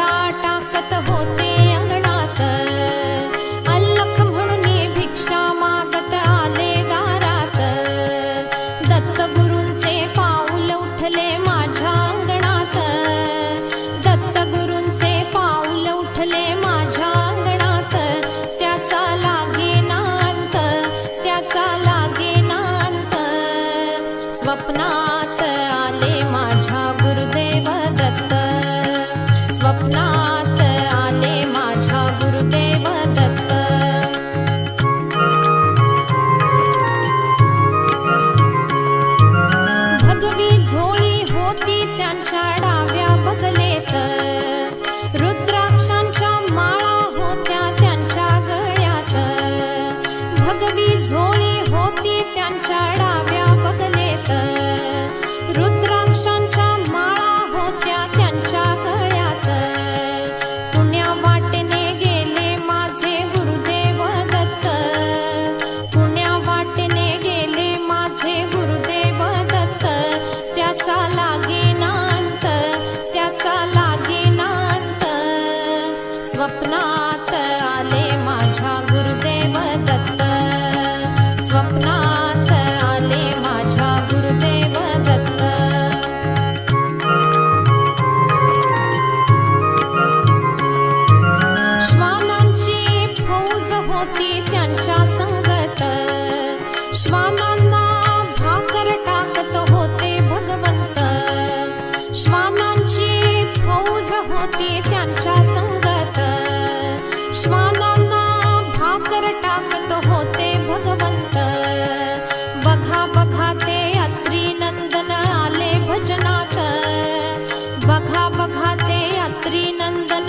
Data कत होते होती त्यांच्या त्यांच्या संगत. श्वाना भाकर भगवंत. बघा बघा ते अत्री नंदन आले भजनात. बघा बघा बखाते अत्रि नन्दन